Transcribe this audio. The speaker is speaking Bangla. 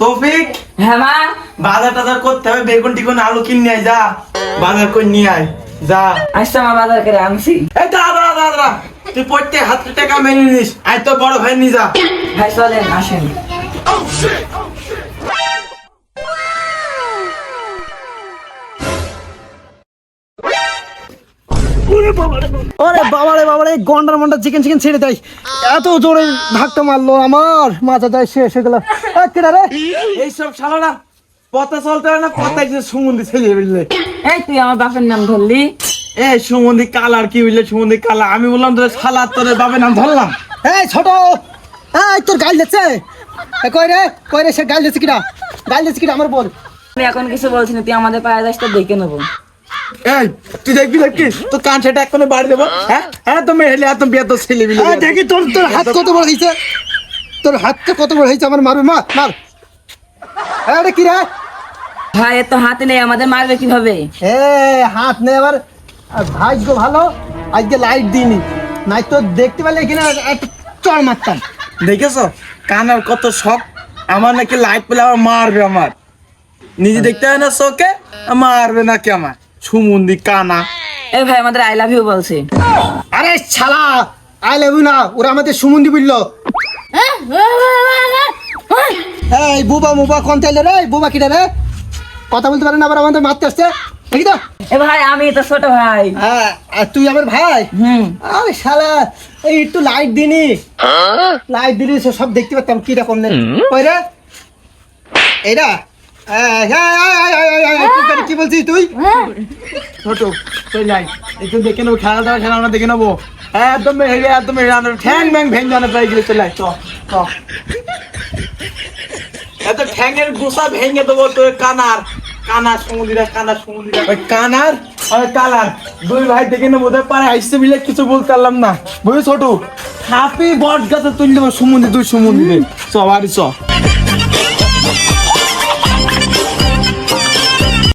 তৌফিক? হ্যাঁ মা। বাজার টাজার করতে হবে বেগুন টিগুন আলু কিনে আয় যা। বাজার করে নিয়ে আয় যা। আচ্ছা মা বাজার করে আনছি। এই দাদা দাদা তুই প্রত্যেক হাতে টাকা মেনে নিস। আয় তো বড় ভাই নিয়ে যা। ভাই চলেন আসেন। ওরে বাবারে বাবারে। গন্ডার মন্ডার চিকেন চিকেন ছেড়ে দেয়। এত জোরে ধাক্কা মারলো আমার মাথা যায় শেষ হয়ে গেল। কেডা রে? এইসব শালারা পথে চলতে হয় না পথায় যে সুমন্দি ছেলে বুঝলে। এই তুই আমার বাপের নাম ধরলি? এ সুমন্দি কালার কি বুঝলে? সুমন্দি কালা আমি বললাম তোর শালা তোর বাবার নাম ধরলাম। এই ছোট! এই তোর গাল দিচ্ছে? এ, কই রে? কই রে সে গাল দিচ্ছে কিনা গাল দিচ্ছে কিনা আমার বল। এখন কিছু বলছি না তুই আমাদের পায়ে যাস তো দেখে নেব। এই তুই দেখবি কান সেটা এক্ষুনি বাড়ি দেবো। হ্যাঁ? হ্যাঁ তো মেহেলে এত বিয়ে তো ছেলে বিলে দেখি তোর তোর হাত কত বড় হয়েছে? তোর হাতটা কত বড় হয়েছে? আমার মারবে মার মার। আরে কি রে? ভাই এর তো নেই আমাদের মারবে কীভাবে? এ হাত নে আবার। আর ভাগ্য ভালো আজকে লাইট দিইনি। নাই তো দেখতে পেলে এখানে একটা চড় মারতাম। দেখেছ? কানার কত শখ। আমার নাকি লাইট পেলে আবার মারবে আমার। নিজে দেখতে হয় না চোখে মারবে নাকি আমার। সুমন্দি কানা। এই ভাই আমাদের আই লাভ ইউ বলছে। আরে শালা আই লাভ ইউ না ওরা আমাদের সুমন্দি বলল। এই বুবা মুবা কোন চাইলে রে বুবা কিটা রে? কথা বলতে পারে না আবার আমাদের মারতে আসছে। দেখি তো। এ ভাই আমি তো ছোট ভাই। হ্যাঁ আর তুই আমার ভাই? হুম। আরে শালা এই একটু লাইট দিনি। লাইট দিলি সব দেখতে পারতাম কি রকম নে ওই রে? এইটা এই, এই, এই, এই, বলছিস তুই? ছোট তুই একটু দেখে নেব খেলা দেওয়া খেলা আমরা দেখে নেব। একদম একদম ঠ্যাং ব্যাং ভেঙে জানা প্রায় গিয়ে চলে চ চ। এত ঠ্যাংয়ের গোসা ভেঙে দেবো তোর কানার। কানার সমুদ্রে কানার সমুদ্রে। কানার আর কালার। দুই ভাই দেখে নেব ওদের পারে আইসে মিলে কিছু বলতে পারলাম না। বুঝলি ছোট? হাপি বট গাছে তুললে সমুদ্রে দুই সমুদ্রে চ বাড়ি চ।